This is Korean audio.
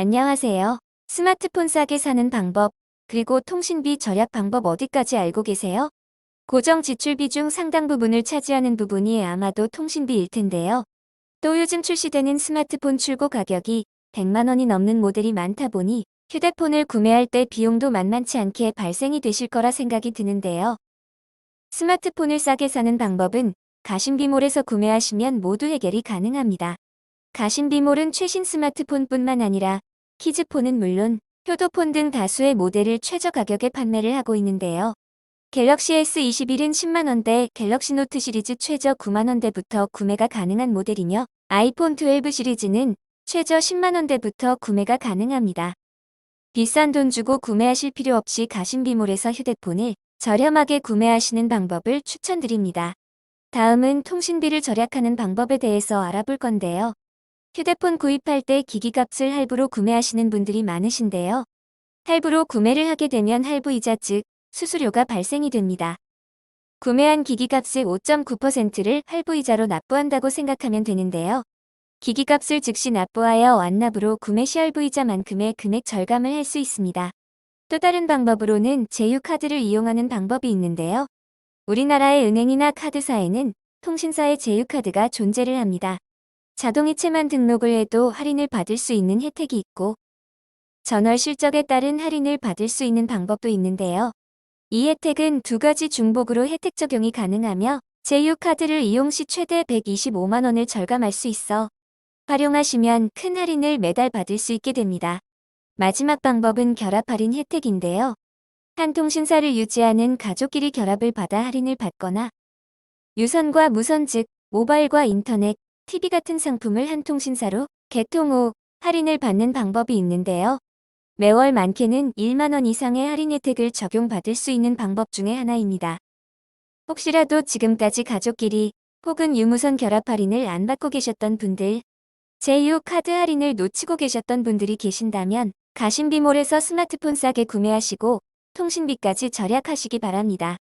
안녕하세요. 스마트폰 싸게 사는 방법, 그리고 통신비 절약 방법 어디까지 알고 계세요? 고정 지출비 중 상당 부분을 차지하는 부분이 아마도 통신비일 텐데요. 또 요즘 출시되는 스마트폰 출고 가격이 100만 원이 넘는 모델이 많다 보니 휴대폰을 구매할 때 비용도 만만치 않게 발생이 되실 거라 생각이 드는데요. 스마트폰을 싸게 사는 방법은 가심비몰에서 구매하시면 모두 해결이 가능합니다. 가심비몰은 최신 스마트폰뿐만 아니라 키즈폰은 물론 효도폰 등 다수의 모델을 최저 가격에 판매를 하고 있는데요. 갤럭시 S21은 10만원대, 갤럭시 노트 시리즈 최저 9만원대부터 구매가 가능한 모델이며 아이폰 12 시리즈는 최저 10만원대부터 구매가 가능합니다. 비싼 돈 주고 구매하실 필요 없이 가심비몰에서 휴대폰을 저렴하게 구매하시는 방법을 추천드립니다. 다음은 통신비를 절약하는 방법에 대해서 알아볼 건데요. 휴대폰 구입할 때 기기값을 할부로 구매하시는 분들이 많으신데요. 할부로 구매를 하게 되면 할부이자 즉 수수료가 발생이 됩니다. 구매한 기기값의 5.9%를 할부이자로 납부한다고 생각하면 되는데요. 기기값을 즉시 납부하여 완납으로 구매 시 할부이자만큼의 금액 절감을 할 수 있습니다. 또 다른 방법으로는 제휴카드를 이용하는 방법이 있는데요. 우리나라의 은행이나 카드사에는 통신사의 제휴카드가 존재를 합니다. 자동이체만 등록을 해도 할인을 받을 수 있는 혜택이 있고 전월 실적에 따른 할인을 받을 수 있는 방법도 있는데요. 이 혜택은 두 가지 중복으로 혜택 적용이 가능하며 제휴카드를 이용 시 최대 125만 원을 절감할 수 있어 활용하시면 큰 할인을 매달 받을 수 있게 됩니다. 마지막 방법은 결합 할인 혜택인데요. 한 통신사를 유지하는 가족끼리 결합을 받아 할인을 받거나 유선과 무선 즉 모바일과 인터넷, TV 같은 상품을 한 통신사로 개통 후 할인을 받는 방법이 있는데요. 매월 많게는 1만원 이상의 할인 혜택을 적용받을 수 있는 방법 중에 하나입니다. 혹시라도 지금까지 가족끼리 혹은 유무선 결합 할인을 안 받고 계셨던 분들, 제휴 카드 할인을 놓치고 계셨던 분들이 계신다면 가심비몰에서 스마트폰 싸게 구매하시고 통신비까지 절약하시기 바랍니다.